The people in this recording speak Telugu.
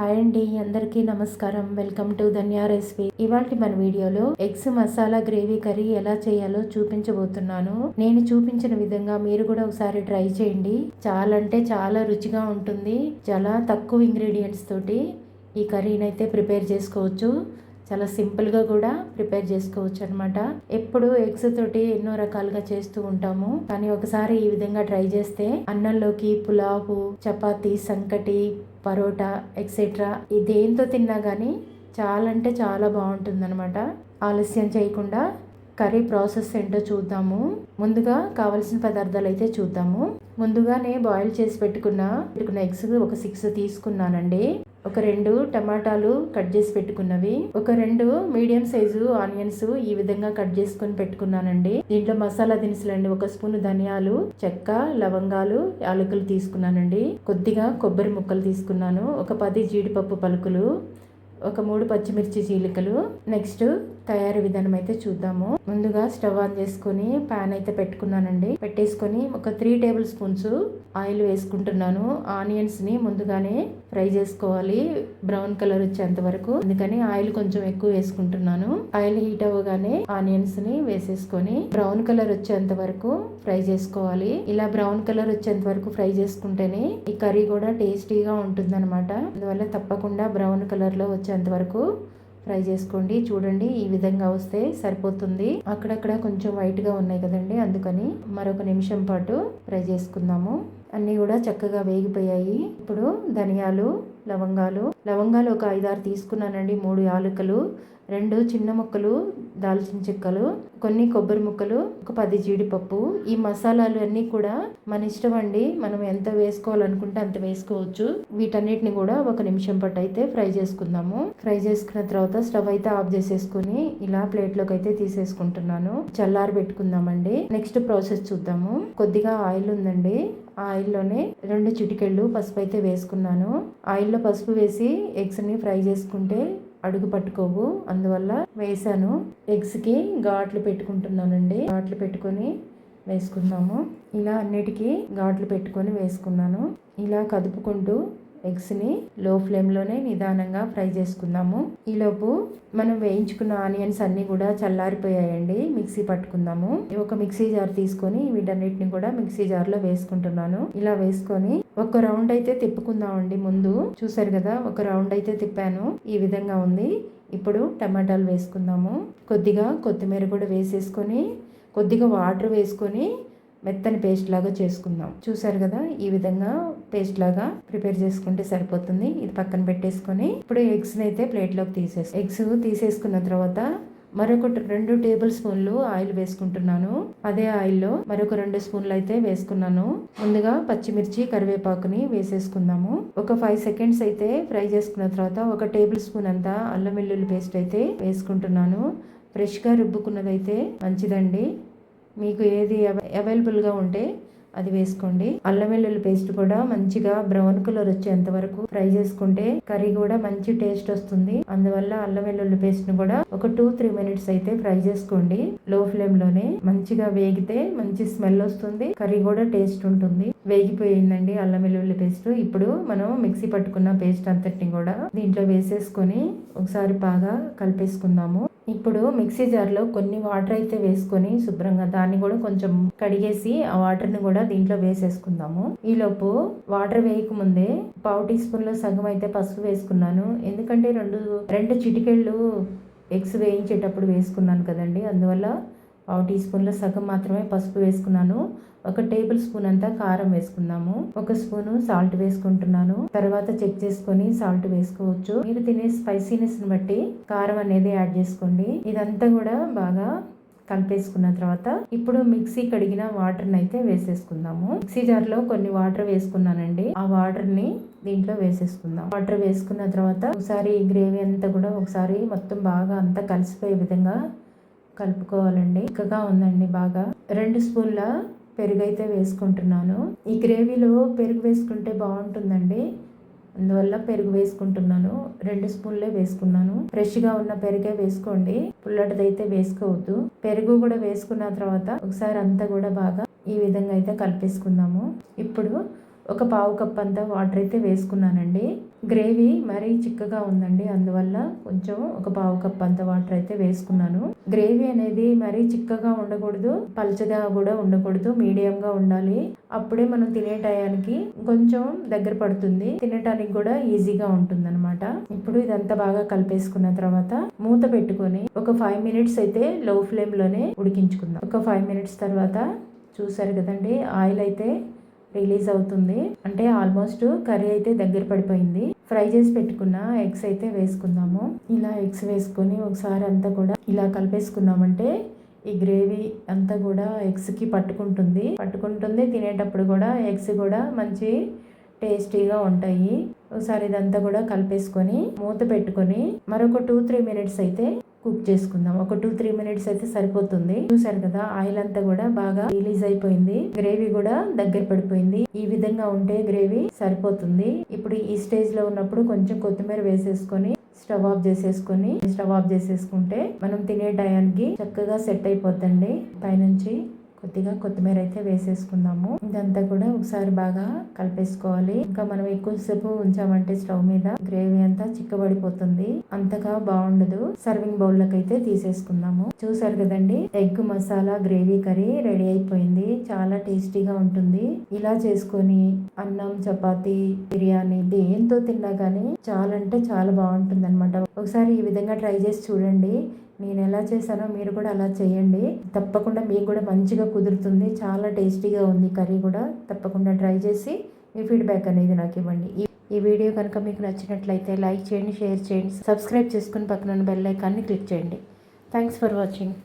హాయ్ అండి అందరికీ నమస్కారం. Welcome to Dhanya recipe. ఇవాళ మన వీడియోలో ఎగ్స్ మసాలా గ్రేవీ కర్రీ ఎలా చేయాలో చూపించబోతున్నాను. నేను చూపించిన విధంగా మీరు కూడా ఒకసారి ట్రై చేయండి. చాలా అంటే చాలా రుచిగా ఉంటుంది. చాలా తక్కువ ఇంగ్రీడియంట్స్ తోటి ఈ కర్రీని అయితే ప్రిపేర్ చేసుకోవచ్చు. చాలా సింపుల్గా కూడా ప్రిపేర్ చేసుకోవచ్చు అనమాట ఎప్పుడు ఎగ్స్ తోటి ఎన్నో రకాలుగా చేస్తూ ఉంటాము. కానీ ఒకసారి ఈ విధంగా ట్రై చేస్తే అన్నంలోకి పులావు చపాతీ సంకటి పరోటా ఎక్సెట్రా దేంతో తిన్నా కానీ చాలా అంటే చాలా బాగుంటుంది అనమాట ఆలస్యం చేయకుండా కర్రీ ప్రాసెస్ ఏంటో చూద్దాము. ముందుగా కావలసిన పదార్థాలు అయితే చూద్దాము. ముందుగానే బాయిల్ చేసి పెట్టుకున్న పెట్టుకున్న ఎగ్స్ ఒక సిక్స్ తీసుకున్నానండి. ఒక రెండు టమాటాలు కట్ చేసి పెట్టుకున్నవి. ఒక రెండు మీడియం సైజు ఆనియన్స్ ఈ విధంగా కట్ చేసుకుని పెట్టుకున్నానండి. దీంట్లో మసాలా దినుసులు అండి ఒక స్పూన్ ధనియాలు చెక్క లవంగాలు యాలకులు తీసుకున్నానండి. కొద్దిగా కొబ్బరి ముక్కలు తీసుకున్నాను. ఒక పది జీడిపప్పు పలుకులు ఒక మూడు పచ్చిమిర్చి చీలికలు నెక్స్ట్ తయారీ విధానం అయితే చూద్దాము. ముందుగా స్టవ్ ఆన్ చేసుకుని పాన్ అయితే పెట్టుకున్నానండి. పెట్టేసుకొని ఒక త్రీ టేబుల్ స్పూన్స్ ఆయిల్ వేసుకుంటున్నాను. ఆనియన్స్ని ముందుగానే ఫ్రై చేసుకోవాలి. బ్రౌన్ కలర్ వచ్చేంత వరకు. అందుకని ఆయిల్ కొంచెం ఎక్కువ వేసుకుంటున్నాను. ఆయిల్ హీట్ అవ్వగానే ఆనియన్స్ని వేసేసుకొని బ్రౌన్ కలర్ వచ్చేంత వరకు ఫ్రై చేసుకోవాలి. ఇలా బ్రౌన్ కలర్ వచ్చేంత వరకు ఫ్రై చేసుకుంటేనే ఈ కర్రీ కూడా టేస్టీగా ఉంటుంది అనమాట అందువల్ల తప్పకుండా బ్రౌన్ కలర్లో వచ్చేంత వరకు ఫ్రై చేసుకోండి. చూడండి ఈ విధంగా వస్తే సరిపోతుంది. అక్కడక్కడ కొంచెం వైట్గా ఉన్నాయి కదండి అందుకని మరొక నిమిషం పాటు ఫ్రై చేసుకుందాము. అన్నీ కూడా చక్కగా వేగిపోయాయి. ఇప్పుడు ధనియాలు లవంగాలు. లవంగాలు ఒక ఐదారు తీసుకున్నానండి మూడు యాలకులు రెండు చిన్న ముక్కలు దాల్చిన చెక్కలు కొన్ని కొబ్బరి ముక్కలు ఒక పది జీడిపప్పు. ఈ మసాలాలు అన్నీ కూడా మన ఇష్టం అండి. మనం ఎంత వేసుకోవాలనుకుంటే అంత వేసుకోవచ్చు. వీటన్నిటిని కూడా ఒక నిమిషం పట్టు అయితే ఫ్రై చేసుకుందాము. ఫ్రై చేసుకున్న తర్వాత స్టవ్ అయితే ఆఫ్ చేసేసుకుని ఇలా ప్లేట్లోకి అయితే తీసేసుకుంటున్నాను. చల్లారి పెట్టుకుందామండి. నెక్స్ట్ ప్రాసెస్ చూద్దాము. కొద్దిగా ఆయిల్ ఉందండి. ఆయిల్లోనే రెండు చిటికెళ్ళు పసుపు అయితే వేసుకున్నాను. ఆయిల్లో పసుపు వేసి ఎగ్స్ని ఫ్రై చేసుకుంటే అడుగు పట్టుకోవు. అందువల్ల వేసాను. ఎగ్స్కి ఘాట్లు పెట్టుకుంటున్నానండి. ఘాట్లు పెట్టుకొని వేసుకున్నాము ఇలా అన్నిటికీ ఘాట్లు పెట్టుకొని వేసుకున్నాను. ఇలా కదుపుకుంటూ ఎగ్స్ని లో ఫ్లేమ్లోనే నిదానంగా ఫ్రై చేసుకుందాము. ఈలోపు మనం వేయించుకున్న ఆనియన్స్ అన్నీ కూడా చల్లారిపోయాయండి. మిక్సీ పట్టుకుందాము. ఒక మిక్సీ జార్ తీసుకొని వీటన్నిటిని కూడా మిక్సీ జార్లో వేసుకుంటున్నాను. ఇలా వేసుకొని ఒక రౌండ్ అయితే తిప్పుకుందామండి ముందు. చూసారు కదా ఒక రౌండ్ అయితే తిప్పాను. ఈ విధంగా ఉంది. ఇప్పుడు టమాటాలు వేసుకుందాము. కొద్దిగా కొత్తిమీర కూడా వేసేసుకొని కొద్దిగా వాటర్ వేసుకొని మెత్తని పేస్ట్ లాగా చేసుకుందాం. చూసారు కదా ఈ విధంగా పేస్ట్ లాగా ప్రిపేర్ చేసుకుంటే సరిపోతుంది. ఇది పక్కన పెట్టేసుకొని ఇప్పుడు ఎగ్స్ని అయితే ప్లేట్లోకి తీసేసి ఎగ్స్ తీసేసుకున్న తర్వాత మరొక రెండు టేబుల్ స్పూన్లు ఆయిల్ వేసుకుంటున్నాను. అదే ఆయిల్లో మరొక రెండు స్పూన్లు అయితే వేసుకున్నాను. ముందుగా పచ్చిమిర్చి కరివేపాకుని వేసేసుకుందాము. ఒక ఫైవ్ సెకండ్స్ అయితే ఫ్రై చేసుకున్న తర్వాత ఒక టేబుల్ స్పూన్ అంతా అల్లం వెల్లుల్లి పేస్ట్ అయితే వేసుకుంటున్నాను. ఫ్రెష్గా రుబ్బుకున్నదైతే మంచిదండి. మీకు ఏది అవైలబుల్గా ఉంటే అది వేసుకోండి. అల్లం వెల్లుల్లి పేస్ట్ కూడా మంచిగా బ్రౌన్ కలర్ వచ్చేంత వరకు ఫ్రై చేసుకుంటే కర్రీ కూడా మంచి టేస్ట్ వస్తుంది. అందువల్ల అల్లం వెల్లుల్లి పేస్ట్ను కూడా ఒక టూ త్రీ మినిట్స్ అయితే ఫ్రై చేసుకోండి. లో ఫ్లేమ్లోనే మంచిగా వేగితే మంచి స్మెల్ వస్తుంది కర్రీ కూడా టేస్ట్ ఉంటుంది. వేగిపోయిందండి అల్లం వెల్లుల్లి పేస్ట్ ఇప్పుడు మనం మిక్సీ పట్టుకున్న పేస్ట్ అంతటిని కూడా దీంట్లో వేసేసుకొని ఒకసారి బాగా కలిపేసుకుందాము. ఇప్పుడు మిక్సీ జార్లో కొన్ని వాటర్ అయితే వేసుకొని శుభ్రంగా దాన్ని కూడా కొంచెం కడిగేసి ఆ వాటర్ని కూడా దీంట్లో వేసేసుకుందాము. ఈలోపు వాటర్ వేయకముందే పావు టీ స్పూన్లో సగం అయితే పసుపు వేసుకున్నాను. ఎందుకంటే రెండు రెండు చిటికెళ్ళు ఎగ్స్ వేయించేటప్పుడు వేసుకున్నాను కదండి. అందువల్ల పావు టీ స్పూన్లో సగం మాత్రమే పసుపు వేసుకున్నాను. ఒక టేబుల్ స్పూన్ అంతా కారం వేసుకుందాము. ఒక స్పూను సాల్ట్ వేసుకుంటున్నాను. తర్వాత చెక్ చేసుకొని సాల్ట్ వేసుకోవచ్చు. మీరు తినే స్పైసీనెస్ని బట్టి కారం అనేది యాడ్ చేసుకోండి. ఇదంతా కూడా బాగా కలిపేసుకున్న తర్వాత ఇప్పుడు మిక్సీ కడిగిన వాటర్ని అయితే వేసేసుకుందాము. మిక్సీ జార్లో కొన్ని వాటర్ వేసుకున్నానండి. ఆ వాటర్ని దీంట్లో వేసేసుకుందాం. వాటర్ వేసుకున్న తర్వాత ఒకసారి గ్రేవీ అంతా కూడా ఒకసారి మొత్తం బాగా అంతా కలిసిపోయే విధంగా కలుపుకోవాలండి. ఇక్కగా ఉందండి బాగా. రెండు స్పూన్ల పెరుగు అయితే వేసుకుంటున్నాను. ఈ గ్రేవీలో పెరుగు వేసుకుంటే బాగుంటుందండి. అందువల్ల పెరుగు వేసుకుంటున్నాను. రెండు స్పూన్లే వేసుకున్నాను. ఫ్రెష్గా ఉన్న పెరుగే వేసుకోండి. పుల్లటిదైతే వేసుకోవద్దు. పెరుగు కూడా వేసుకున్న తర్వాత ఒకసారి అంతా కూడా బాగా ఈ విధంగా అయితే కలిపేసుకుందాము. ఇప్పుడు ఒక పావు కప్ అంతా వాటర్ అయితే వేసుకున్నానండి. గ్రేవీ మరీ చిక్కగా ఉందండి. అందువల్ల కొంచెం ఒక పావు కప్ అంత వాటర్ అయితే వేసుకున్నాను. గ్రేవీ అనేది మరీ చిక్కగా ఉండకూడదు పలచగా కూడా ఉండకూడదు మీడియంగా ఉండాలి. అప్పుడే మనం తినే టయానికి కొంచెం దగ్గర పడుతుంది. తినటానికి కూడా ఈజీగా ఉంటుంది అనమాట ఇప్పుడు ఇదంతా బాగా కలిపేసుకున్న తర్వాత మూత పెట్టుకొని ఒక ఫైవ్ మినిట్స్ అయితే లో ఫ్లేమ్లోనే ఉడికించుకుందాం. ఒక ఫైవ్ మినిట్స్ తర్వాత చూసారు కదండి ఆయిల్ అయితే రిలీజ్ అవుతుంది. అంటే ఆల్మోస్ట్ కర్రీ అయితే దగ్గర పడిపోయింది. ఫ్రై చేసి పెట్టుకున్న ఎగ్స్ అయితే వేసుకుందాము. ఇలా ఎగ్స్ వేసుకొని ఒకసారి అంతా కూడా ఇలా కలిపేసుకున్నామంటే ఈ గ్రేవీ అంతా కూడా ఎగ్స్కి పట్టుకుంటుంది. పట్టుకుంటుంది. తినేటప్పుడు కూడా ఎగ్స్ కూడా మంచి టేస్టీగా ఉంటాయి. ఒకసారి ఇదంతా కూడా కలిపేసుకొని మూత పెట్టుకొని మరొక టూ త్రీ మినిట్స్ అయితే కుక్ చేసుకుందాం. ఒక టూ త్రీ మినిట్స్ అయితే సరిపోతుంది. చూసారు కదా ఆయిల్ అంతా కూడా బాగా రిలీజ్ అయిపోయింది. గ్రేవీ కూడా దగ్గర పడిపోయింది. ఈ విధంగా ఉంటే గ్రేవీ సరిపోతుంది. ఇప్పుడు ఈ స్టేజ్లో ఉన్నప్పుడు కొంచెం కొత్తిమీర వేసేసుకొని స్టవ్ ఆఫ్ చేసేసుకొని స్టవ్ ఆఫ్ చేసేసుకుంటే మనం తినే టయానికి చక్కగా సెట్ అయిపోద్దండి. పైనుంచి కొద్దిగా కొత్తిమీర అయితే వేసేసుకుందాము. ఇదంతా కూడా ఒకసారి బాగా కలిపేసుకోవాలి. ఇంకా మనం ఎక్కువసేపు ఉంచామంటే స్టవ్ మీద గ్రేవీ అంతా చిక్కబడిపోతుంది. అంతగా బాగుండదు. సర్వింగ్ బౌల్ అయితే తీసేసుకుందాము. చూసారు కదండి egg masala gravy curry ready అయిపోయింది. చాలా టేస్టీగా ఉంటుంది. ఇలా చేసుకొని అన్నం చపాతి బిర్యానీ దేంతో తిన్నా కానీ చాలా అంటే చాలా బాగుంటుంది అనమాట ఒకసారి ఈ విధంగా ట్రై చేసి చూడండి. నేను ఎలా చేశానో మీరు కూడా అలా చేయండి. తప్పకుండా మీకు కూడా మంచిగా కుదురుతుంది. చాలా టేస్టీగా ఉంది కర్రీ కూడా. తప్పకుండా ట్రై చేసి మీ ఫీడ్బ్యాక్ అనేది నాకు ఇవ్వండి. ఈ వీడియో కనుక మీకు నచ్చినట్లయితే లైక్ చేయండి షేర్ చేయండి సబ్స్క్రైబ్ చేసుకుని పక్కన బెల్ ఐకాన్ని క్లిక్ చేయండి. Thanks for watching.